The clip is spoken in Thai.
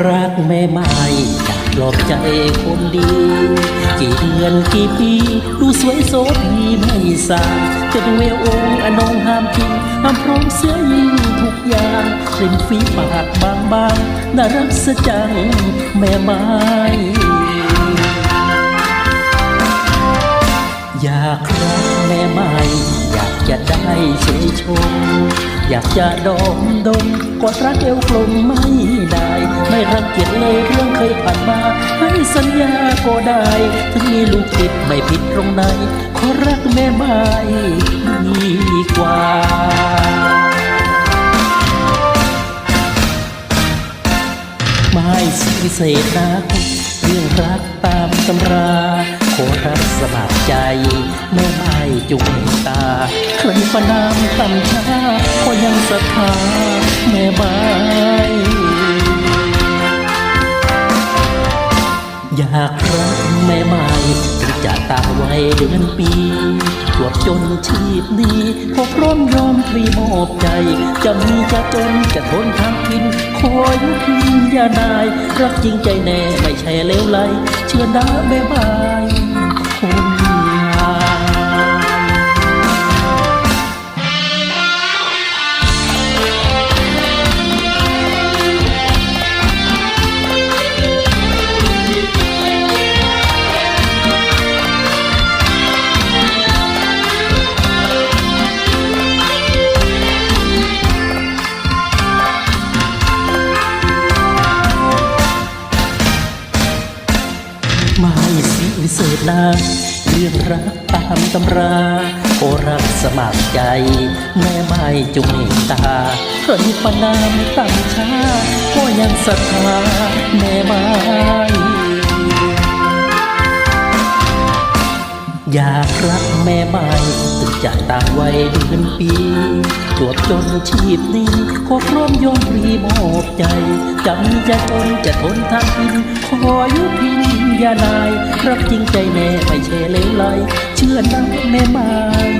รักแม่ไม้อยากหลอบใจคนดี กี่เดือนกี่ปีดูสวยโสดีไม่สาจะเวลองค์อนงห้ามทิ้งห้ามพร้อมเสียยิ่งทุกอย่างเริมฝีปากบางบางๆน่ารักสะจังแม่ไม้ อยากรักแม่ไม้อยากจะได้เชยชม อยากจะดมดมกอดรักเอวกลมไม่ได้ ไม่รังเกียจเลยเรื่องเคยผ่านมา ให้สัญญาก็ได้ถึงมีลูกติดไม่ผิดตรงไหนขอรักแม่ไม้ดีกว่าไม่สิเศษนะเรื่องรักตามตำรา จุกตา ใครประนามตำช้าก็ยังศรัทธาแม่ไม้อยากรักแม่ไม้ถึงจะตาไว้เดือนปีตรวจจนชีพนี้พอพร้อมยอมพรีมอบใจ จะมีจะจนจะทนทางกิน คอยพิมยานาย รักจริงใจแน่ไม่ใช่เลวไหลเชื่อนะแม่ไม้ ไม่สิวิเศษนะเรื่องรักตามตำราโอรักสมัครใจ แม่ไม่จงเมตตาเคยประนามตั้งช้าก็ยังศรัทธาแม่ไม้ อยากรักแม่ไม้ถึงจะต่างวัยเดือนปีตรวจจนชีพนี้ขอพร้อมยอมรีมอบใจ จำจะทนจะทนทางพินขอยุพินยานาย รักจริงใจแม่ไม่เช่เลวไหลเชื่อนะแม่ไม้